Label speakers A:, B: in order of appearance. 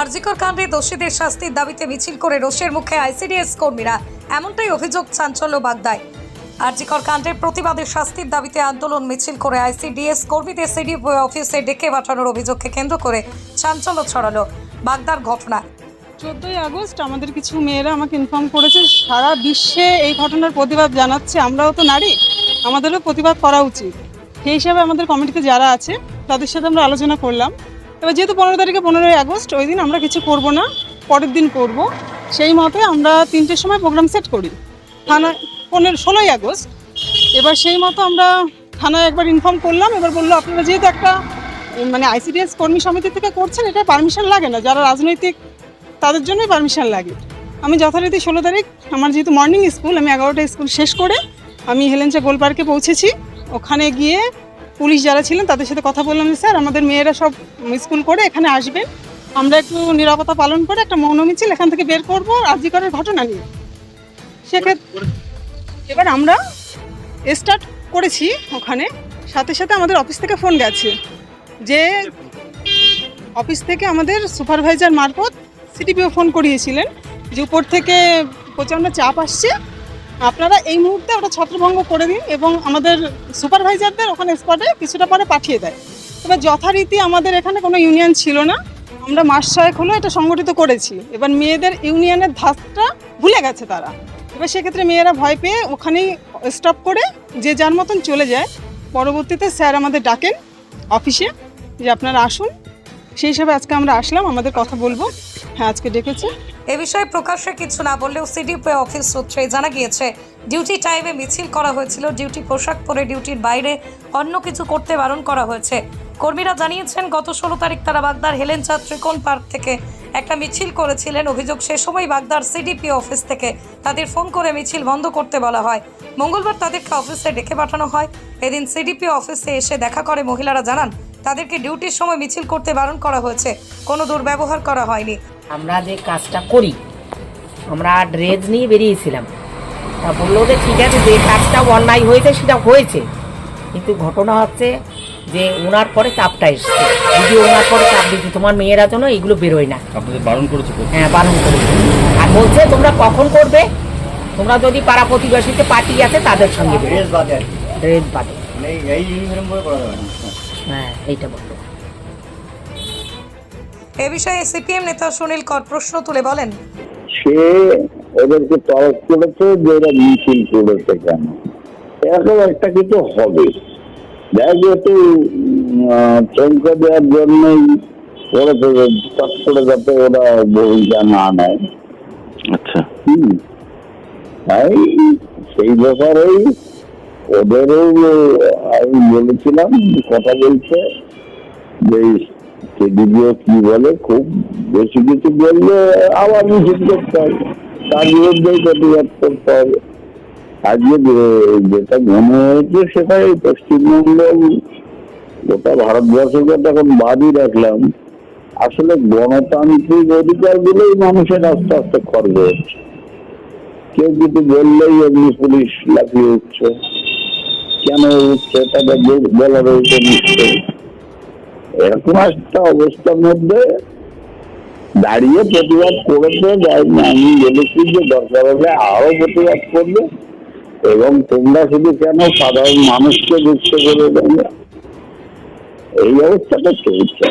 A: আরজিকর কাণ্ডে দোষীদের শাস্তির দাবিতে মিছিল করে রোষের মুখে আইসিডিএস কর্মীরা। এমনটাই অভিযোগ চাঞ্চল্য বাগদায়। আরজিকর কাণ্ডের প্রতিবাদে শাস্তির দাবিতে আন্দোলন মিছিল করে আইসিডিএস কর্মীদের সিডি অফিসে ডেকে পাঠানোর অভিযোগকে কেন্দ্র করে চাঞ্চল্য ছড়ালো বাগদার ঘটনা।
B: চোদ্দোই আগস্ট আমাদের কিছু মেয়েরা আমাকে ইনফর্ম করেছে, সারা বিশ্বে এই ঘটনার প্রতিবাদ জানাচ্ছে। আমরাও তো নারী, আমাদেরও প্রতিবাদ করা উচিত। সেই হিসাবে আমাদের কমিটিতে যারা আছে, তাদের সাথে আমরা আলোচনা করলাম। এবার যেহেতু পনেরো তারিখে, পনেরোই আগস্ট, ওই দিন আমরা কিছু করব না, পরের দিন করব। সেই মতে আমরা তিনটের সময় প্রোগ্রাম সেট করি। থানা, পনেরো, ষোলোই আগস্ট। এবার সেই মতো আমরা থানায় একবার ইনফর্ম করলাম, এবার বলল, আপনারা যেহেতু একটা মানে আইসিডিএস কর্মী সমিতি থেকে করছেন এটা পারমিশন লাগে না। যারা রাজনৈতিক, তাদের জন্যই পারমিশন লাগে। আমি যথারীতি ষোলো তারিখ, আমার যেহেতু মর্নিং স্কুল আমি এগারোটা স্কুল শেষ করে আমি হেলেঞ্চা গোল পার্কে পৌঁছেছি। ওখানে গিয়ে পুলিশ যারা ছিলেন তাদের সাথে কথা বললাম স্যার, আমাদের মেয়েরা সব স্কুল করে এখানে আসবেন। আমরা একটু নিরাপত্তা পালন করে একটা মৌন মিছিল এখান থেকে বের করব আর্জিকরের ঘটনা নিয়ে। সেক্ষেত্রে এবার আমরা স্টার্ট করেছি ওখানে। সাথে সাথে আমাদের অফিস থেকে ফোন গেছে যে অফিস থেকে আমাদের সুপারভাইজার মারফত সিটিপিও ফোন করিয়েছিলেন যে, উপর থেকে প্রচণ্ড চাপ আসছে। আপনারা এই মুহূর্তে ওটা ছত্রভঙ্গ করে দিন এবং আমাদের সুপারভাইজারদের ওখানে স্পটে কিছুটা পরে পাঠিয়ে দেয়। এবার যথারীতি আমাদের এখানে কোনো ইউনিয়ন ছিল না। আমরা মাস ছয়েক হলো এটা সংগঠিত করেছি। এবার মেয়েদের ইউনিয়নের ধাপটা ভুলে গেছে তারা। এবার সেক্ষেত্রে মেয়েরা ভয় পেয়ে ওখানেই স্টপ করে যে যার মতন চলে যায়। পরবর্তীতে স্যার আমাদের ডাকেন অফিসে যে আপনারা আসুন। সেই হিসাবে আজকে আমরা আসলাম। আমাদের কথা বলব। হ্যাঁ আজকে ডেকেছে।
A: এ বিষয়ে প্রকাশ্যে কিছু না বললেও সিডিপি অফিস সূত্রে জানা গিয়েছে, ডিউটি টাইমে মিছিল করা হয়েছিল, ডিউটি পোশাক পরে ডিউটির বাইরে অন্য কিছু করতে বারণ করা হয়েছে। কর্মীরা জানিয়েছেন, গত ষোলো তারিখ তারা বাগদার হেলেনচা ত্রিকোণ পার্ক থেকে একটা মিছিল করেছিলেন। অভিযোগ সে সময় বাগদার সিডিপি অফিস থেকে তাদের ফোন করে মিছিল বন্ধ করতে বলা হয়। মঙ্গলবার তাদেরকে অফিসে ডেকে পাঠানো হয়। এদিন সিডিপি অফিসে এসে দেখা করে, মহিলারা জানান, তাদেরকে ডিউটির সময় মিছিল করতে বারণ করা হয়েছে। কোনো দুর্ব্যবহার করা হয়নি।
C: আমরা যে কাজটা করি আমরা ড্রেস নিয়ে বেরিয়েছিলাম। তা বলল যে ঠিক আছে যে কাজটা অন্যায় হয়েছে সেটা হয়েছে। কিন্তু ঘটনা হচ্ছে যে ওনার পরে চাপটা এসছে। যদি ওনার পরে চাপ দিচ্ছে তোমার মেয়েরা যেন এগুলো বেরোয় না।
D: আপনাদের বারণ করেছে
C: হ্যাঁ বারণ করেছে। আর বলছে তোমরা কখন করবে? তোমরা যদি পাড়া প্রতিবেশীতে পার্টি আছে তাদের সঙ্গে ড্রেস বাদে। ড্রেস বাদে।
D: মানে
C: হ্যাঁ এইটা বলল
A: এ বিষয়ে সিপিএম নেতা সুনীল কর প্রশ্ন তুলে বলেন।
E: সে ওদেরকে তরফ করেছে যে ওরা মিছিল করেছে কেন? এরকম একটা কিছু হবে। দেখ যেহেতু চমকা দেওয়ার জন্যই করেছে চট করে যাতে ওরা ভূমিকা না নেয়।
D: আচ্ছা।
E: হুম। তাই সেই ব্যাপারেই ওদেরও আমি বলেছিলাম কথা বলছে যে কেডিবিও কি বলে, খুব বেশি কিছু বললে আবার করতে হবে। তার বিরুদ্ধেই প্রতিবাদ করতে হবে। আজকে যেটা মনে হয়েছে সেটাই পশ্চিমবঙ্গ গোটা ভারতবর্ষকে তখন বাদই রাখলাম। আসলে গণতান্ত্রিক অধিকার গুলোই মানুষের আস্তে আস্তে খর্ব হচ্ছে কেউ কিছু বললেই এমনি পুলিশ লাফিয়ে উঠছে। কেন উঠছে, তাদের দোষ বলার উপর নিশ্চয় এরকম একটা অবস্থার মধ্যে দাঁড়িয়ে প্রতিবাদ করেছে আমি বলেছি যে দরকার হলে আরও প্রতিবাদ করবে এবং তোমরা শুধু কেন সাধারণ মানুষকে যুক্ত করে দেবে এই অবস্থাটা চলছে।